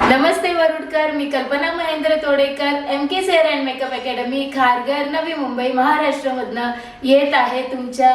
नमस्ते वरुडकर मी Kalpana Mahendra Todekar M K share and makeup academy Kharghar Navi Mumbai महाराष्ट्रमधनं येत आहे तुमच्या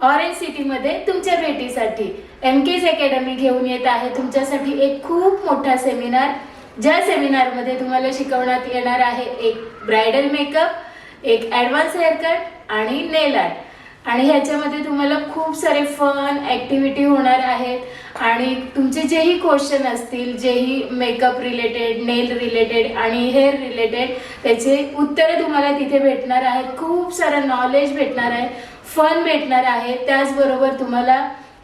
ऑरेंज सिटीमध्ये तुमच्या भेटीसाठी. एम केज अकॅडमी घेऊन येत आहे तुमच्यासाठी एक खूप मोठा सेमिनार ज्या सेमिनारमध्ये तुम्हाला शिकवण्यात येणार आहे एक ब्रायडल मेकअप एक ॲडव्हान्स हेअरकट आणि नेल आर्ट आणि ह्याच्यामध्ये तुम्हाला खूप सारे फन ॲक्टिव्हिटी होणार आहेत. आणि तुमचे जेही क्वेश्चन असतील जेही मेकअप रिलेटेड नेल रिलेटेड आणि हेअर रिलेटेड त्याचे उत्तरं तुम्हाला तिथे भेटणार आहेत. खूप सारं नॉलेज भेटणार आहे फन भेटणार आहे. त्याचबरोबर तुम्हाला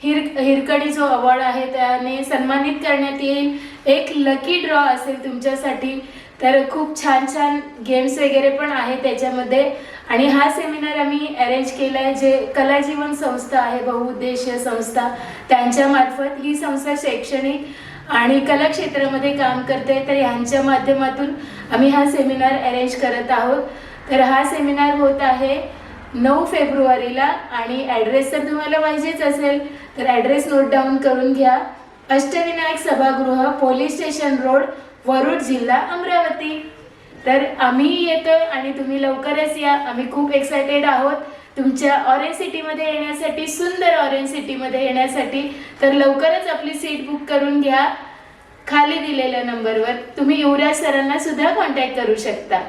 हिर हिरकणी जो अवॉर्ड आहे त्याने सन्मानित करण्यात येईल. एक लकी ड्रॉ असेल तुमच्यासाठी. तर खूप छान छान गेम्स वगैरे पण आहे त्याच्यामध्ये. आणि हा सेमिनार आम्ही अरेंज केला आहे जे कलाजीवन संस्था आहे बहुउद्देशीय संस्था त्यांच्यामार्फत ही संस्था शैक्षणिक आणि कला क्षेत्रामध्ये काम करते. तर यांच्या माध्यमातून आम्ही हा सेमिनार अरेंज करत आहोत. तर हा सेमिनार होत आहे नऊ फेब्रुवारीला आणि ॲड्रेस तर तुम्हाला पाहिजेच असेल तर ॲड्रेस नोट डाऊन करून घ्या. अष्टविनायक सभागृह पोलीस स्टेशन रोड वरुड जिल्हा अमरावती. तर आम्ही येतोय आणि तुम्ही लवकरच या. आम्ही खूप एक्सायटेड आहोत तुमच्या ऑरेंज सिटीमध्ये येण्यासाठी सुंदर ऑरेंज सिटीमध्ये येण्यासाठी. तर लवकरच आपली सीट बुक करून घ्या. खाली दिलेल्या नंबरवर तुम्ही युवराज सरांना सुद्धा कॉन्टॅक्ट करू शकता.